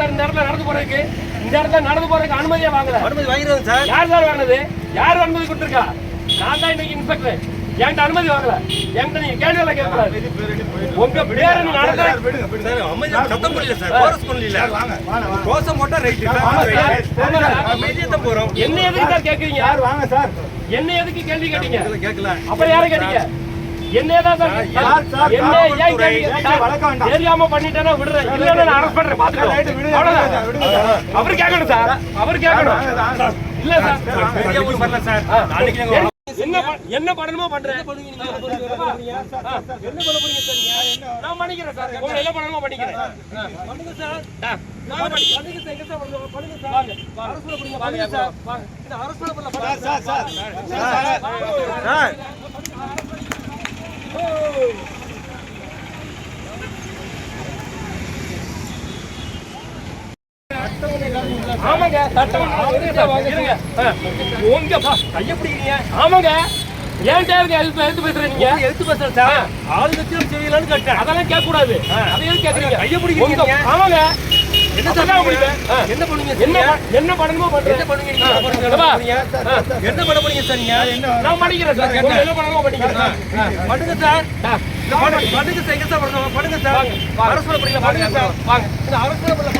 Sir இந்த இடத்துல நடந்து போறதுக்கு இந்த இடத்துல நடந்து போறதுக்கு அனுமதியே வாங்கல. அனுமதி வாங்கிடுவோம் சார். யார் சார் வாங்கினது? யார் அனுமதி கொடுத்துருக்கா? நான் தான் இன்னைக்கு இன்ஸ்பெக்டர். என்கிட்ட அனுமதி வாங்கல. என்கிட்ட நீங்க கேள்வி எல்லாம் கேட்கக்கூடாது உங்க பேர என்ன எதுக்கு சார் கேக்குறீங்க சார் வாங்க சார். என்ன எதுக்கு கேள்வி கேட்டீங்க? கேட்கல. அப்புறம் யாரை கேட்டீங்க? என்னையே தான் சார் யார் சார்? என்ன ஏன் கேள்வி ஏன் கேட்டீங்க? வளர்க்க வேண்டாம். தெரியாம பண்ணிட்டேன்னா விடுறேன் இல்லைன்னா நான் அரெஸ்ட் பண்றேன் ரைட்டு, பாத்துக்கோ விடுங்க அவ்வளவுதான் சார். அவர் கேட்கணும் சார் அவர் கேட்கணும் இல்ல சார் சார் என்ன என்ன பண்ணணுமோ பண்றேன்? நான் பண்ணிக்கிறேன் சார் என்ன பண்ணணுமோ பண்ணிக்கிறேன் பண்ணுங்க சார் பண்ணுங்க சார் பண்ணுங்க சார் பண்ணுங்க சார் அரசு பண்ணல சார் சார் சார் சார் ஆமாங்க. உங்க கைய பிடிக்கிறீங்க. ஆமாங்க. ஏன் தேவைக்கு எழுத்து எழுத்து பேசுறீங்க? எடுத்து பேசுறேன் சார். ஆளுங்கட்சியும் செய்யலாம்னு கேட்டேன். அதெல்லாம் கேட்க கூடாது அதை எதுக்கு கேக்குறீங்க கையை பிடிக்கிறீங்க. ஆமாங்க. என்ன. ஆ. என்ன பண்ணுவீங்க என்ன என்ன பண்ணணுமோ பண்றேன். என்ன பண்ணுவீங்க? பண்ணுவீங்க. என்ன பண்ண போறீங்க சார் நீங்க? நான் பண்ணிக்கிறேன் சார். என்ன? பண்ணணுமோ பண்ணிக்கிறேன். பண்ணுங்க சார். பண்ணுங்க சார் எங்க சார் பண்ணுங்க. அரசு பண்ணல பண்ணுங்க சார். வாங்க. இந்த அரசு பண்ணல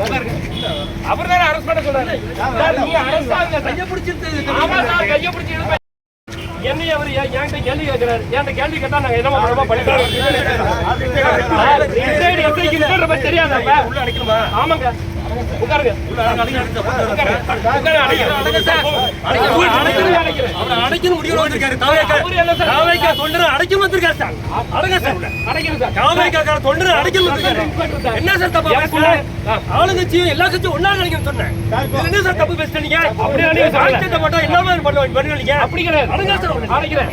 என்ன. அவர் தானே அரசு பண்ண சொல்றாரு நீங்க அரசு ஆகுங்க சார். கையை பிடிச்சிட்டு ஆமா சார் கையை பிடிச்சி இழுப்பேன். என்னைய அவர் என்கிட்ட கேள்வி கேட்கிறாரு என்கிட்ட கேள்வி கேட்டா நாங்க என்ன எஸ்ஐக்கு இருக்கிறத பத்தி தெரியாதாப்பா? உள்ள அடிக்கணுமா ஆமாங்க அடைக்கணும் முடிவு வந்திருக்காரு தொண்டரை அடைக்க வந்திருக்காரு சார். அடங்க சார். தாவேக்கா தொண்டரை அடைக்க வந்திருக்காரு. என்ன சார் தப்பா. ஆளுங்கட்சியும் எல்லா கட்சியும் ஒன்னா நினைக்கணும்னு சொன்னேன். என்ன சார் தப்பு பேசுறீங்க? அப்படி மட்டும் என்ன மாதிரி பண்ணுவீங்க? அப்படி கிடையாது. அடங்க சார். அடைக்கிறேன்.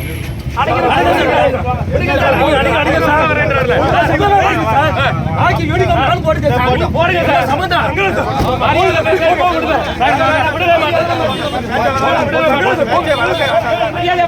அடைக்கிறேன் அடங்க சார். விடுங்க சார் அடிக்க, அடிக்க, அடிக்க சார். சார் வரேன்றாருல. சார், சும்மா வாங்க சார். ஆக்கி யூனிஃபார்ம் நானும் போட்டுக்க சார். நீங்க போடுங்க சார். சம்மந்தம். மரியாதை